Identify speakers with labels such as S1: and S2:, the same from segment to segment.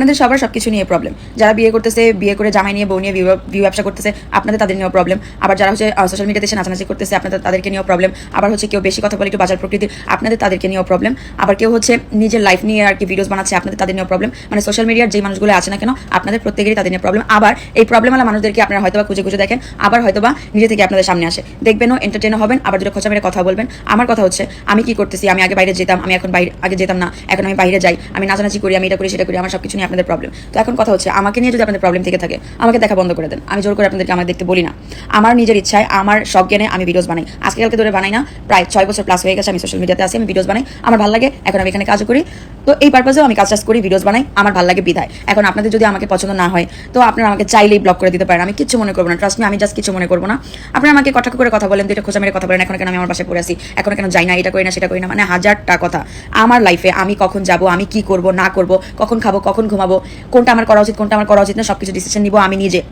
S1: আপনাদের সবার সব কিছু নিয়ে প্রবলেম যারা বিয়ে করতেছে, বিয়ে করে জামাই নিয়ে, বউ নিয়ে ভিউ ব্যবসা করতেছে, আপনাদের তাদের নিয়েও প্রবলেম আবার যারা হচ্ছে সোশ্যাল মিডিয়াতে নাচানাচি করতেছে, আপনাদের তাদেরকে নিয়েও প্রবলেম আবার হচ্ছে কেউ বেশি কথা বলে একটু বাজার প্রকৃতির, আপনাদের তাদেরকে নিয়েও প্রবলেম আবার কেউ হচ্ছে নিজের লাইফ নিয়ে আর কি ভিডিওস বানাচ্ছে, আপনাদের তাদের নিয়েও প্রবলেম মানে সোশ্যাল মিডিয়ার যে মানুষগুলো আছে না কেন, আপনাদের প্রত্যেকেরই তাদের নিয়ে প্রবলেম আবার এই প্রবলেম প্রবলেমওয়ালা মানুষদেরকে আপনারা হয়তোবা খুঁজে খুঁজে দেখেন, আবার হয়তোবা নিজে থেকে আপনাদের সামনে আসে। দেখবেনও এন্টারটেনও হবেন, আবার দুটো খোঁচা মেরে কথা বলবেন। আমার কথা হচ্ছে, আমি কি করতেছি? আমি আগে বাইরে যেতাম, আমি এখন বাইরে, আগে যেতাম না, এখন আমি বাইরে যাই, আমি নাচানাচি করি, আমি এটা করি, সেটা করি, আমার সব কিছু নিয়ে আপনাদের প্রবলেম তো এখন কথা হচ্ছে, আমাকে নিয়ে যদি আপনাদের প্রবলেম থেকে থাকে, আমাকে দেখা বন্ধ করে দেন। আমি জোর করে আপনাদেরকে আমার দেখতে বলি না। আমার নিজের ইচ্ছায়, আমার সব জ্ঞানে আমি ভিডিওস বানাই। আজকে কালকে ধরে বানাই না, প্রায় ছয় বছর প্লাস হয়ে গেছে আমি সোশ্যাল মিডিয়াতে আসি আমি ভিডিওস বানাই। আমার ভালো লাগে, এখন আমি এখানে কাজও করি। তো এই পারপাসেও আমি কাজ টাজ করি ভিডিওস বানাই, আমার ভালো লাগে বিধায় এখন আপনাদের যদি আমাকে পছন্দ না হয়, তো আপনারা আমাকে চাইলেই ব্লক করে দিতে পারেন। আমি কিচ্ছু মনে করব না ট্রাস্ট মি আমি জাস্ট কিছু মনে করব না। আপনারা আমাকে কটাক্ষ করে কথা বলেন, দুইটা খোঁচা মেরে কথা বলেন, এখন কেন আমি আমার পাশে পড়ে আসি এখন কেন যাই না, এটা করি না, সেটা করি না মানে হাজারটা কথা। আমার লাইফে আমি কখন যাব, আমি কি করব, না করব, কখন খাব, কখন ঘুমাবো, কোনটা আমার করা উচিত, কোনটা আমার করা উচিত না, সবকিছু ডিসিশন নিব আমি নিজে।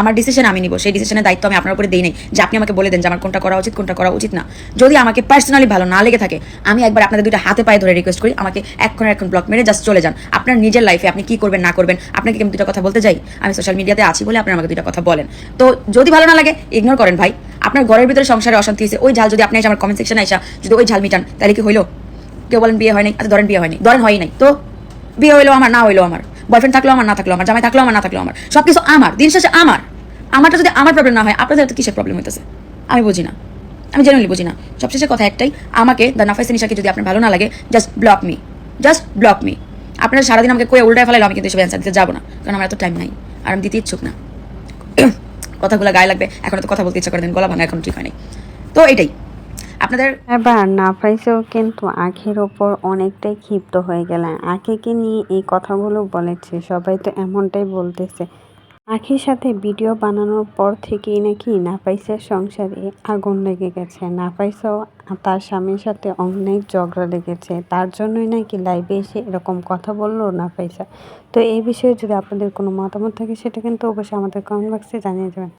S1: আমার ডিসিশন আমি নিব, সেই ডিসিশনের দায়িত্ব আমি আপনার উপরে দিই নাই। যে আপনি আমাকে বলে দেন যে আমার কোনটা করা উচিত, কোনটা করা উচিত না। যদি আমাকে পার্সোনালি ভালো না লেগে থাকে, আমি একবার আপনাদের দুইটা হাতে পায়ে ধরে রিকোয়েস্ট করি, আমাকে এখন এখন ব্লক মেরে জাস্ট চলে যান। আপনার নিজের লাইফে আপনি কি করবেন, না করবেন, আপনাকে আমি দুটো কথা বলতে যাই আমি সোশ্যাল মিডিয়াতে আছি বলে আপনি আমাকে দুইটা কথা বলেন। তো যদি ভালো না লাগে ইগনোর করেন ভাই। আপনার ঘরের ভিতরে সংসারে অশান্তি হয়েছে, ওই ঝাল যদি আপনি এসে আমার কমেন্ট সেকশনে আসা যদি ওই ঝাল মিটান, তাহলে কি হইল? কেউ বলেন বিয়ে হয়নি আচ্ছা ধরেন বিয়ে হয়নি ধরেন হয় নাই। তো বিয়ে হইল আমার, না হইল আমার বয়ফ্রেন্ড থাকল আমার, না থাকল আমার, জামাই থাকল আমার, না থাকল আমার সব কিছু আমার, দিন শেষে আমার। আমারটা যদি আমার প্রবলেম না হয়, আপনাদের তো কিসের প্রবলেম হইতেছে? আমি বুঝি না। আমি জেনুয়ালি বুঝি না। সবশেষে কথা একটাই, আমাকে দ্য নাফাইস নিশাকে যদি আপনার ভালো না লাগে just block me just block me আপনারা সারাদিন আমাকে কয়ে উল্টায় ফেলাইলো আমি কিন্তু এসব অ্যান্সার দিতে যাব না, কারণ আমার এত টাইম নাই, আর আমি দিতে ইচ্ছুক না। কথাগুলো গায়ে লাগবে, এখন তো কথা বলতে ইচ্ছা করে দেন, গলা ভাঙা এখন ঠিক হয়নি তো এটাই। আপনাদের
S2: এবার নাফাইসেও কিন্তু আখের ওপর অনেকটাই ক্ষিপ্ত হয়ে গেলেন। আখিকে নিয়ে এই কথাগুলো বলেছে। সবাই তো এমনটাই বলতেছে। আখির সাথে ভিডিও বানানোর পর থেকেই নাকি নাফাইসের সংসারে আগুন লেগে গেছে। নাফাইসাও তার স্বামীর সাথে অনেক ঝগড়া লেগেছে। তার জন্যই নাকি লাইভে এসে এরকম কথা বলল নাফাইসা। তো এই বিষয়ে যদি আপনাদের কোনো মতামত থাকে, সেটা কিন্তু অবশ্যই আমাদের কমেন্ট বক্সে জানিয়ে দেবেন।